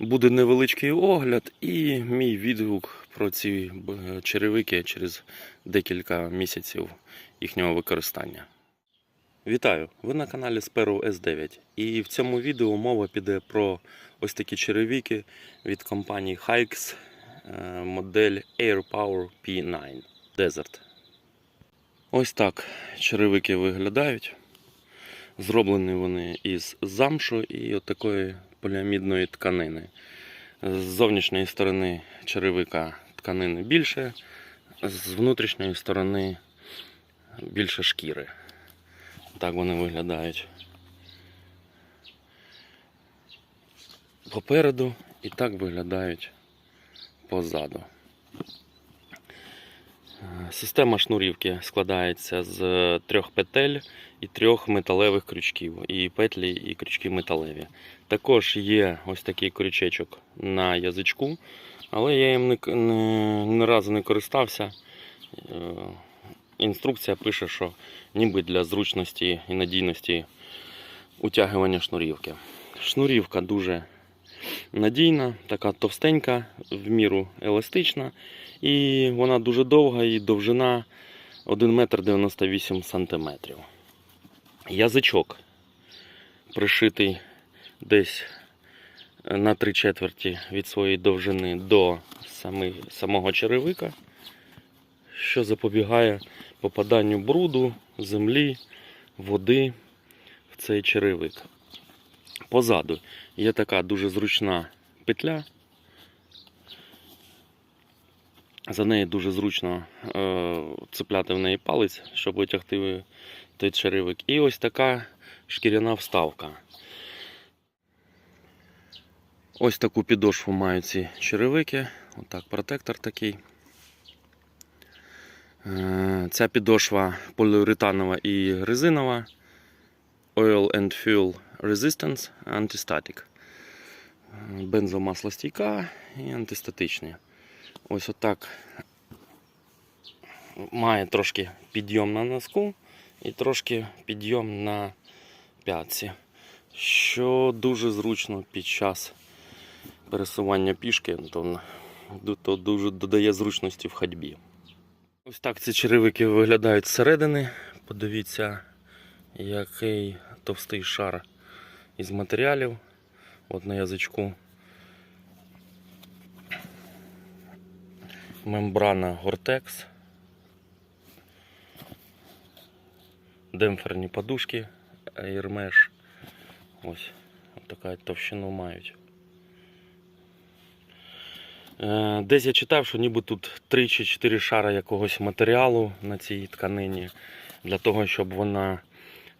Буде невеличкий огляд і мій відгук про ці черевики через декілька місяців їхнього використання. Вітаю! Ви на каналі Sparrow S9. І в цьому відео мова піде про ось такі черевики від компанії Hikes е, модель AirPower P9 Desert. Ось так черевики виглядають. Зроблені вони із замшу і от такої поліамідної тканини. З зовнішньої сторони черевика тканини більше, з внутрішньої сторони більше шкіри. Так вони виглядають. Попереду і так виглядають позаду. Система шнурівки складається з трьох петель і трьох металевих крючків. І петлі, і крючки металеві. Також є ось такий крючечок на язичку, але я їм не, не, ні разу не користався. Е, Інструкція пише, що ніби для зручності і надійності утягування шнурівки. Шнурівка дуже надійна, така товстенька, в міру еластична. І вона дуже довга і довжина 1 метр 98 сантиметрів. Язичок пришитий десь на 3 четверті від своєї довжини до сами, самого черевика, що запобігає попаданню бруду, землі, води в цей черевик. Позаду є така дуже зручна петля. За нею дуже зручно е, цепляти в неї палець, щоб витягти той черевик. І ось така шкіряна вставка. Ось таку підошву мають ці черевики. Отак протектор такий. Е, Ця підошва поліуретанова і резинова. Oil and Fuel Resistance Anti-Static. Е, Бензомаслостійка і антистатичні. Ось отак має трошки підйом на носку і трошки підйом на п'ятці, що дуже зручно під час пересування пішки, то дуже додає зручності в ходьбі. Ось так ці черевики виглядають зсередини. Подивіться, який товстий шар із матеріалів. От на язичку. Мембрана Гортекс. Демпферні подушки Airmesh. Ось така товщину мають. Е, Десь я читав, що ніби тут 3 чи 4 шара якогось матеріалу на цій тканині для того, щоб вона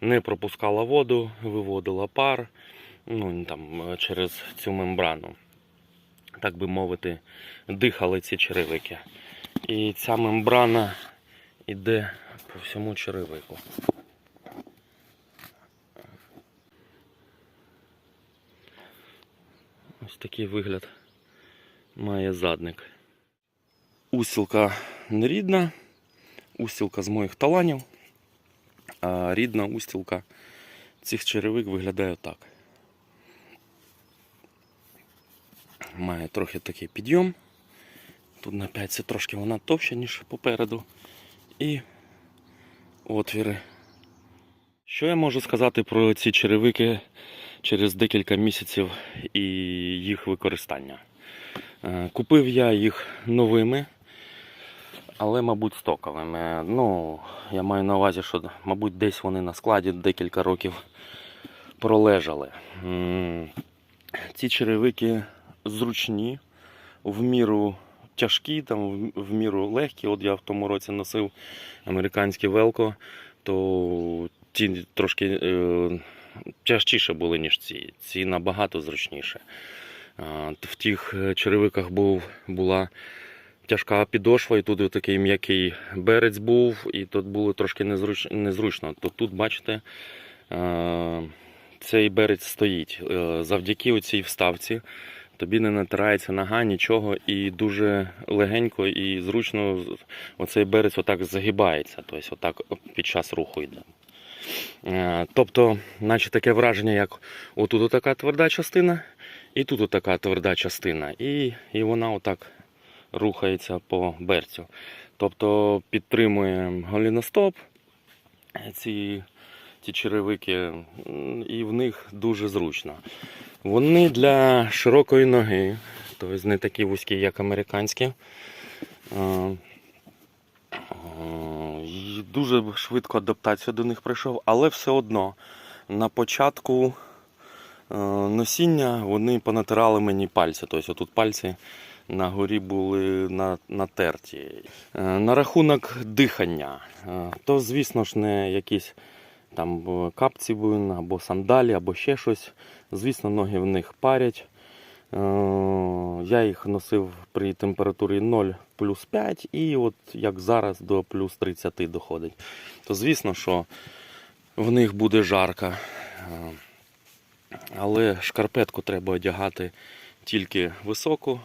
не пропускала воду, виводила пар ну, там, е, через цю мембрану. Так би мовити, дихали ці черевики. І ця мембрана йде по всьому черевику. Ось такий вигляд має задник. Устілка не рідна, устілка з моїх таланів, а рідна устілка цих черевик виглядає так. Має трохи такий підйом. Тут на 5 це трошки вона товща, ніж попереду. І отвіри. Що я можу сказати про ці черевики через декілька місяців і їх використання? Е, Купив я їх новими, але, мабуть, стоковими. Ну, я маю на увазі, що, мабуть, десь вони на складі декілька років пролежали. Ці черевики зручні, в міру тяжкі, там, в- міру легкі. От я в тому році носив американське велко, то ті трошки е, тяжчіше були, ніж ці. Ці набагато зручніше. В тих е, черевиках був, була тяжка підошва, і тут такий м'який берець був, і тут було трошки незруч, незручно. То тут, бачите, е, цей берець стоїть. Е, Завдяки цій вставці тобі не натирається нога, нічого, і дуже легенько і зручно оцей берець отак загибається, тобто отак під час руху йде. Е, Тобто, наче таке враження, як отут така тверда частина, І тут така тверда частина. І, і вона отак рухається по берцю. Тобто підтримує голіностоп, ці, ці черевики, і в них дуже зручно. Вони для широкої ноги, тобто не такі вузькі, як американські. Дуже швидко адаптація до них пройшов, але все одно на початку е, носіння вони понатирали мені пальці. Тобто тут пальці на горі були натерті. Е, На рахунок дихання, е, то, звісно ж, не якісь там е, капці були, або сандалі, або ще щось. Звісно, ноги в них парять. Я їх носив при температурі 0 плюс 5 і от як зараз до плюс 30 доходить. То звісно, що в них буде жарко. Але шкарпетку треба одягати тільки високу,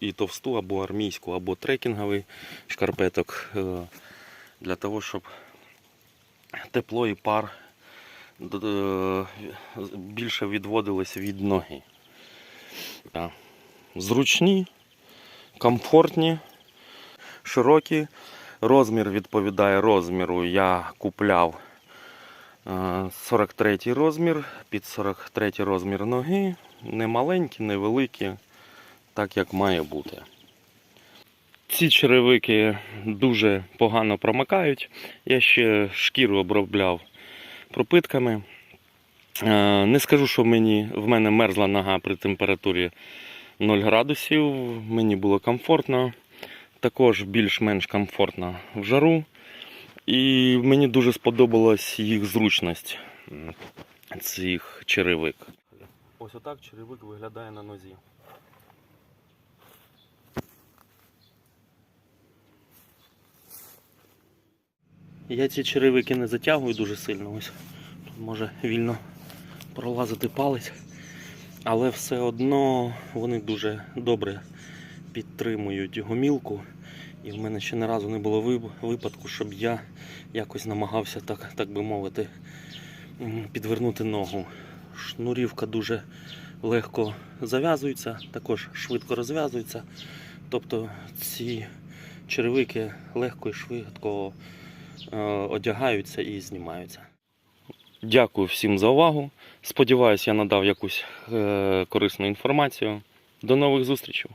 і товсту, або армійську, або трекінговий шкарпеток е, для того, щоб тепло і пар е, більше відводились від ноги. Зручні, комфортні, широкі. Розмір відповідає розміру. Я купляв е, 43 розмір, під 43 розмір ноги. Не маленькі, не великі, так як має бути. Ці черевики дуже погано промикають. Я ще шкіру обробляв пропитками. Е, Не скажу, що мені, в мене мерзла нога при температурі 0 градусів. Мені було комфортно. Також більш-менш комфортно в жару. І мені дуже сподобалась їх зручність цих черевик. Ось отак черевик виглядає на нозі. Я ці черевики не затягую дуже сильно. Ось тут може вільно пролазити палець. Але все одно вони дуже добре підтримують гомілку. І в мене ще не разу не було випадку, щоб я якось намагався, так, так би мовити, підвернути ногу. Шнурівка дуже легко зав'язується, також швидко розв'язується. Тобто ці черевики легко і швидко е, одягаються і знімаються. Дякую всім за увагу. Сподіваюсь, я надав якусь е, корисну інформацію. До нових зустрічей!